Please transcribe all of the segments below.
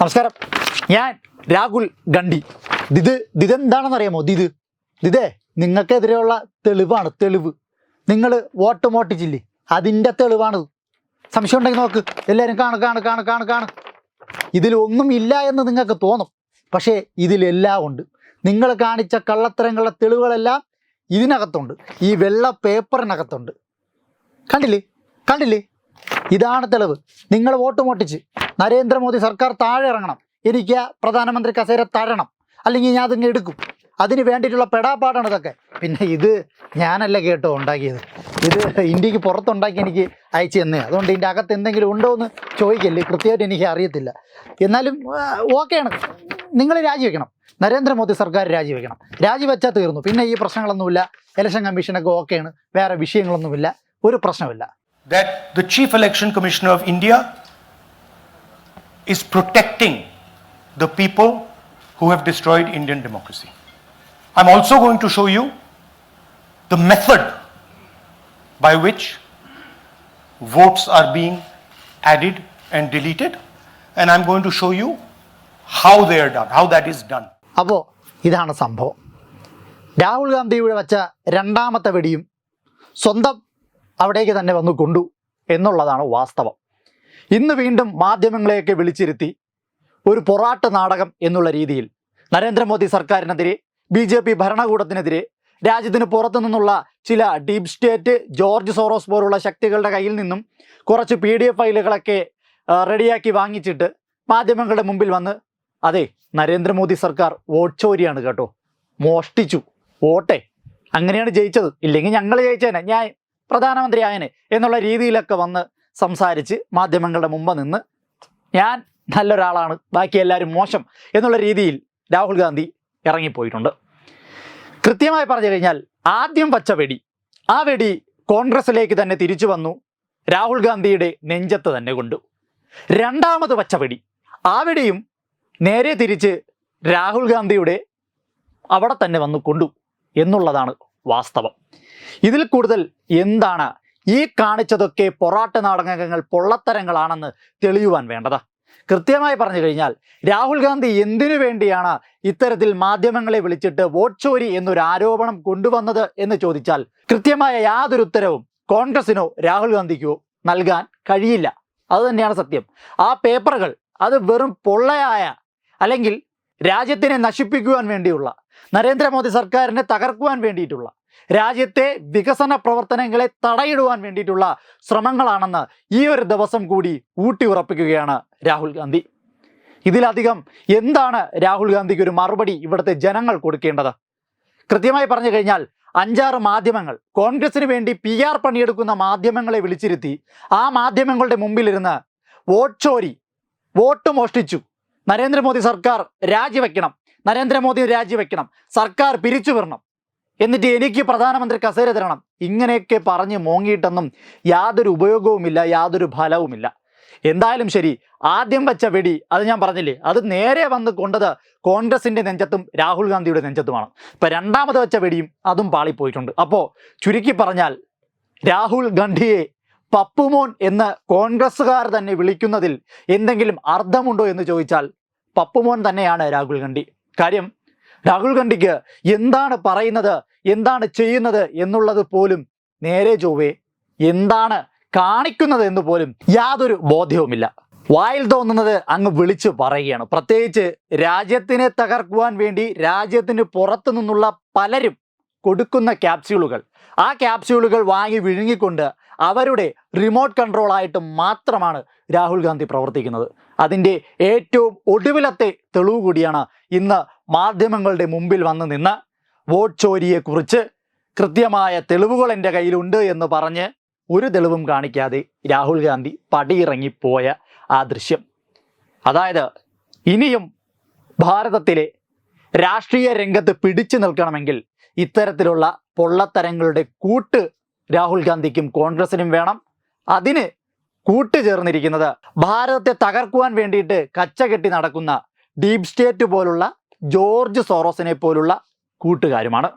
നമസ്കാരം. ഞാൻ രാഹുൽ ഗണ്ഡി ഇത് ഇതെന്താണെന്ന് അറിയാമോ ദിതേ ഇതേ നിങ്ങൾക്കെതിരെയുള്ള തെളിവാണ്. തെളിവ്. നിങ്ങൾ വോട്ട് മോട്ടിച്ചില്ലേ അതിന്റെ തെളിവാണിത് സംശയം ഉണ്ടെങ്കിൽ നോക്ക്. എല്ലാവരും കാണു കാണു കാണു കാണു കാണു. ഇതിലൊന്നും ഇല്ല എന്ന് നിങ്ങൾക്ക് തോന്നും. പക്ഷേ ഇതിലെല്ലാം ഉണ്ട്. നിങ്ങൾ കാണിച്ച കള്ളത്തരങ്ങളുടെ തെളിവുകളെല്ലാം ഇതിനകത്തുണ്ട്. ഈ വെള്ള പേപ്പറിനകത്തുണ്ട്. കണ്ടില്ലേ? കണ്ടില്ലേ? ഇതാണ് തെളിവ്. നിങ്ങൾ വോട്ട് മോട്ടിച്ച് നരേന്ദ്രമോദി സർക്കാർ താഴെ ഇറങ്ങണം. എനിക്ക് പ്രധാനമന്ത്രി കസേര തഴണം അല്ലെങ്കിൽ ഞാൻ അതിങ്ങ് എടുക്കും. അതിന് വേണ്ടിയിട്ടുള്ള പെടാപ്പാടാണ് ഇതൊക്കെ. പിന്നെ ഇത് ഞാനല്ല കേട്ടോ ഉണ്ടാക്കിയത്. ഇത് ഇന്ത്യയ്ക്ക് പുറത്തുണ്ടാക്കി എനിക്ക് അയച്ചു തന്നെ. അതുകൊണ്ട് ഇതിന്റെ അകത്ത് എന്തെങ്കിലും ഉണ്ടോ എന്ന് ചോദിക്കല്ലേ? കൃത്യമായിട്ട് എനിക്ക് അറിയത്തില്ല. എന്നാലും ഓക്കെയാണ്. നിങ്ങൾ രാജിവെക്കണം. നരേന്ദ്രമോദി സർക്കാർ രാജിവെക്കണം. രാജിവെച്ചാൽ തീർന്നു. പിന്നെ ഈ പ്രശ്നങ്ങളൊന്നുമില്ല. ഇലക്ഷൻ കമ്മീഷനൊക്കെ ഓക്കെയാണ്. വേറെ വിഷയങ്ങളൊന്നുമില്ല. ഒരു പ്രശ്നമില്ല that the Chief Election Commissioner of India is protecting the people who have destroyed Indian democracy. I'm also going to show you the method by which votes are being added and deleted, and I'm going to show you how they are done, how that is done. അപ്പോൾ ഇതാണ് സംഭവം രാഹുൽ ഗാന്ധിയുടെ വച്ച രണ്ടാമത്തെ വെടിയും സ്വന്തം അവിടേക്ക് തന്നെ വന്നു കൊണ്ടു എന്നുള്ളതാണ് വാസ്തവം. ഇന്ന് വീണ്ടും മാധ്യമങ്ങളെയൊക്കെ വിളിച്ചിരുത്തി ഒരു പൊറാട്ട് നാടകം എന്നുള്ള രീതിയിൽ നരേന്ദ്രമോദി സർക്കാരിനെതിരെ ബി ജെ പി ഭരണകൂടത്തിനെതിരെ രാജ്യത്തിന് പുറത്തു നിന്നുള്ള ചില ഡീപ് സ്റ്റേറ്റ് ജോർജ് സോറോസ് പോലുള്ള ശക്തികളുടെ കയ്യിൽ നിന്നും കുറച്ച് പി ഡി എഫ് ഫയലുകളൊക്കെ റെഡിയാക്കി വാങ്ങിച്ചിട്ട് മാധ്യമങ്ങളുടെ മുമ്പിൽ വന്ന് അതെ നരേന്ദ്രമോദി സർക്കാർ വോട്ട് ചോരിയാണ് കേട്ടോ. മോഷ്ടിച്ചു. വോട്ടെ. അങ്ങനെയാണ് ജയിച്ചത്. ഇല്ലെങ്കിൽ ഞങ്ങൾ ജയിച്ചേനെ. ഞാൻ പ്രധാനമന്ത്രി ആയനെ എന്നുള്ള രീതിയിലൊക്കെ വന്ന് സംസാരിച്ച് മാധ്യമങ്ങളുടെ മുമ്പ് നിന്ന് ഞാൻ നല്ലൊരാളാണ് ബാക്കി എല്ലാവരും മോശം എന്നുള്ള രീതിയിൽ രാഹുൽ ഗാന്ധി ഇറങ്ങിപ്പോയിട്ടുണ്ട്. കൃത്യമായി പറഞ്ഞു കഴിഞ്ഞാൽ ആദ്യം വച്ച വെടി ആ വെടി കോൺഗ്രസിലേക്ക് തന്നെ തിരിച്ചു വന്നു രാഹുൽ ഗാന്ധിയുടെ നെഞ്ചത്ത് തന്നെ കൊണ്ടു. രണ്ടാമത് വച്ച വെടി ആ വെടിയും നേരെ തിരിച്ച് രാഹുൽ ഗാന്ധിയുടെ അവിടെ തന്നെ വന്നു കൊണ്ടു എന്നുള്ളതാണ് വാസ്തവം. ഇതിൽ കൂടുതൽ എന്താണ് ഈ കാണിച്ചതൊക്കെ പൊറാട്ട് നാടകങ്ങൾ പൊള്ളത്തരങ്ങളാണെന്ന് തെളിയുവാൻ വേണ്ടതാ. കൃത്യമായി പറഞ്ഞു കഴിഞ്ഞാൽ രാഹുൽ ഗാന്ധി എന്തിനു വേണ്ടിയാണ് ഇത്തരത്തിൽ മാധ്യമങ്ങളെ വിളിച്ചിട്ട് വോട്ട് ചോരി എന്നൊരു ആരോപണം കൊണ്ടുവന്നത് എന്ന് ചോദിച്ചാൽ കൃത്യമായ യാതൊരു ഉത്തരവും കോൺഗ്രസിനോ രാഹുൽ ഗാന്ധിക്കോ നൽകാൻ കഴിയില്ല. അത് തന്നെയാണ് സത്യം. ആ പേപ്പറുകൾ അത് വെറും പൊള്ളയായ അല്ലെങ്കിൽ രാജ്യത്തിനെ നശിപ്പിക്കുവാൻ വേണ്ടിയുള്ള നരേന്ദ്രമോദി സർക്കാരിനെ തകർക്കുവാൻ വേണ്ടിയിട്ടുള്ള രാജ്യത്തെ വികസന പ്രവർത്തനങ്ങളെ തടയിടുവാൻ വേണ്ടിയിട്ടുള്ള ശ്രമങ്ങളാണെന്ന് ഈ ഒരു ദിവസം കൂടി ഊട്ടി ഉറപ്പിക്കുകയാണ് രാഹുൽ ഗാന്ധി. ഇതിലധികം എന്താണ് രാഹുൽ ഗാന്ധിക്ക് ഒരു മറുപടി ഇവിടുത്തെ ജനങ്ങൾ കൊടുക്കേണ്ടത്? കൃത്യമായി പറഞ്ഞു കഴിഞ്ഞാൽ അഞ്ചാറ് മാധ്യമങ്ങൾ കോൺഗ്രസിന് വേണ്ടി പി ആർ പണിയെടുക്കുന്ന മാധ്യമങ്ങളെ വിളിച്ചിരുത്തി ആ മാധ്യമങ്ങളുടെ മുമ്പിലിരുന്ന് വോട്ട് ചോരി വോട്ട് മോഷ്ടിച്ചു. നരേന്ദ്രമോദി സർക്കാർ രാജിവെക്കണം നരേന്ദ്രമോദി രാജിവെക്കണം സർക്കാർ പിരിച്ചു വിടണം എന്നിട്ട് എനിക്ക് പ്രധാനമന്ത്രി കസേര തരണം. ഇങ്ങനെയൊക്കെ പറഞ്ഞ് മോങ്ങിയിട്ടൊന്നും യാതൊരു ഉപയോഗവുമില്ല യാതൊരു ഫലവുമില്ല. എന്തായാലും ശരി ആദ്യം വെച്ച വെടി അത് ഞാൻ പറഞ്ഞില്ലേ അത് നേരെ വന്ന് കൊണ്ടത് കോൺഗ്രസിന്റെ നെഞ്ചത്തും രാഹുൽ ഗാന്ധിയുടെ നെഞ്ചത്തുമാണ്. ഇപ്പൊ രണ്ടാമത് വെച്ച വെടിയും അതും പാളിപ്പോയിട്ടുണ്ട്. അപ്പോ ചുരുക്കി പറഞ്ഞാൽ രാഹുൽ ഗാന്ധിയെ പപ്പുമോൻ എന്ന് കോൺഗ്രസ്സുകാർ തന്നെ വിളിക്കുന്നതിൽ എന്തെങ്കിലും അർത്ഥമുണ്ടോ എന്ന് ചോദിച്ചാൽ പപ്പുമോൻ തന്നെയാണ് രാഹുൽ ഗാന്ധി. കാര്യം രാഹുൽ ഗാന്ധിക്ക് എന്താണ് പറയുന്നത്? എന്താണ് ചെയ്യുന്നത് എന്നുള്ളത് പോലും നേരെ ചൊവ്വേ എന്താണ് കാണിക്കുന്നത് എന്ന് പോലും യാതൊരു ബോധ്യവുമില്ല. വായിൽ തോന്നുന്നത് അങ്ങ് വിളിച്ചു പറയുകയാണ്. പ്രത്യേകിച്ച് രാജ്യത്തിനെ തകർക്കുവാൻ വേണ്ടി രാജ്യത്തിന് പുറത്തു നിന്നുള്ള പലരും കൊടുക്കുന്ന ക്യാപ്സ്യൂളുകൾ ആ ക്യാപ്സ്യൂളുകൾ വാങ്ങി വിഴുങ്ങിക്കൊണ്ട് അവരുടെ റിമോട്ട് കൺട്രോൾ ആയിട്ട് മാത്രമാണ് രാഹുൽ ഗാന്ധി പ്രവർത്തിക്കുന്നത്. അതിന്റെ ഏറ്റവും ഒടുവിലത്തെ തെളിവ് കൂടിയാണ് ഇന്ന് മാധ്യമങ്ങളുടെ മുമ്പിൽ വന്ന് നിന്ന് വോട്ട് ചോരിയെക്കുറിച്ച് കൃത്യമായ തെളിവുകൾ എന്റെ കയ്യിലുണ്ട് എന്ന് പറഞ്ഞ് ഒരു തെളിവും കാണിക്കാതെ രാഹുൽ ഗാന്ധി പടിയിറങ്ങിപ്പോയ ആ ദൃശ്യം. അതായത് ഇനിയും ഭാരതത്തിലെ രാഷ്ട്രീയ രംഗത്ത് പിടിച്ചു നിൽക്കണമെങ്കിൽ ഇത്തരത്തിലുള്ള പൊള്ളത്തരങ്ങളുടെ കൂട്ട് രാഹുൽ ഗാന്ധിക്കും കോൺഗ്രസിനും വേണം അതിന് കൂട്ടുചേർന്നിരിക്കുന്നത്. ഭാരതത്തെ തകർക്കുവാൻ വേണ്ടിയിട്ട് കച്ചകെട്ടി നടക്കുന്ന ഡീപ് സ്റ്റേറ്റ് പോലുള്ള ജോർജ് സോറോസിനെ പോലുള്ള കൂട്ടുകാരുമാണ്.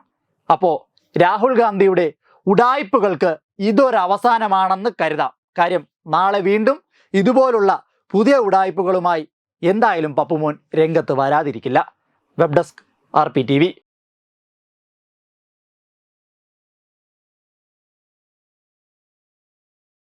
അപ്പോൾ രാഹുൽ ഗാന്ധിയുടെ ഉടായ്പകൾക്ക് ഇതൊരവസാനമാണെന്ന് കരുതാം. കാര്യം നാളെ വീണ്ടും ഇതുപോലുള്ള പുതിയ ഉടായ്പകളുമായി എന്തായാലും പപ്പുമോൻ രംഗത്ത് വരാതിരിക്കില്ല. Web desk R P T V.